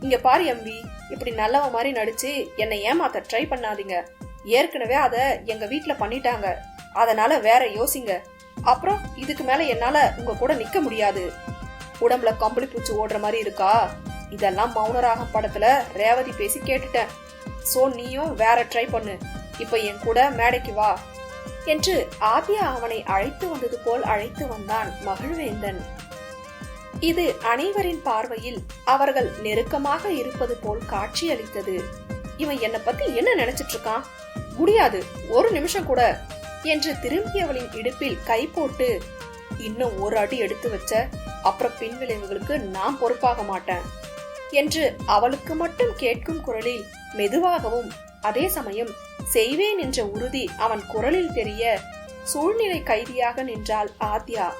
இங்க பாரு எம்பி இப்படி நல்லவ மாதிரி நடிச்சு என்னை ஏமாத்த ட்ரை பண்ணாதீங்க. ஏற்கனவே அத எங்க வீட்டுல பண்ணிட்டாங்க. அதனால வேற யோசிங்க. அப்புறம் இதுக்கு மேல என்னால உங்க கூட நிக்க முடியாது. உடம்புல கம்பளி பூச்சி ஓடுற மாதிரி இருக்கா? இதெல்லாம் மௌனராக படத்துல ரேவதி பேசி கேட்டுட்டேன். சோ நீயும் வேற ட்ரை பண்ணு. இப்ப என் கூட மேடைக்கு வா. என்று ஆபியா அவனை அழைத்து வந்தது போல் அழைத்து வந்தான் மகிழ்வேந்தன். இது அனைவரின் பார்வையில் அவர்கள் நெருக்கமாக இருப்பது போல் காட்சியளித்தது. இவன் என்னை பத்தி என்ன நினைச்சிட்டு இருக்கான்? முடியாது ஒரு நிமிஷம் கூட என்று திரும்பியவளின் இடுப்பில் கை போட்டு இன்னும் ஒரு அடி எடுத்து வச்ச அப்புறம் பின்விளைவுகளுக்கு நான் பொறுப்பாக மாட்டேன் என்று அவளுக்கு மட்டும் கேட்கும் குரலில் மெதுவாகவும் அதே சமயம் செய்வேன் என்ற உறுதி அவன் குரலில் தெரிய சூழ்நிலை கைதியாக நின்றாள் ஆத்யா.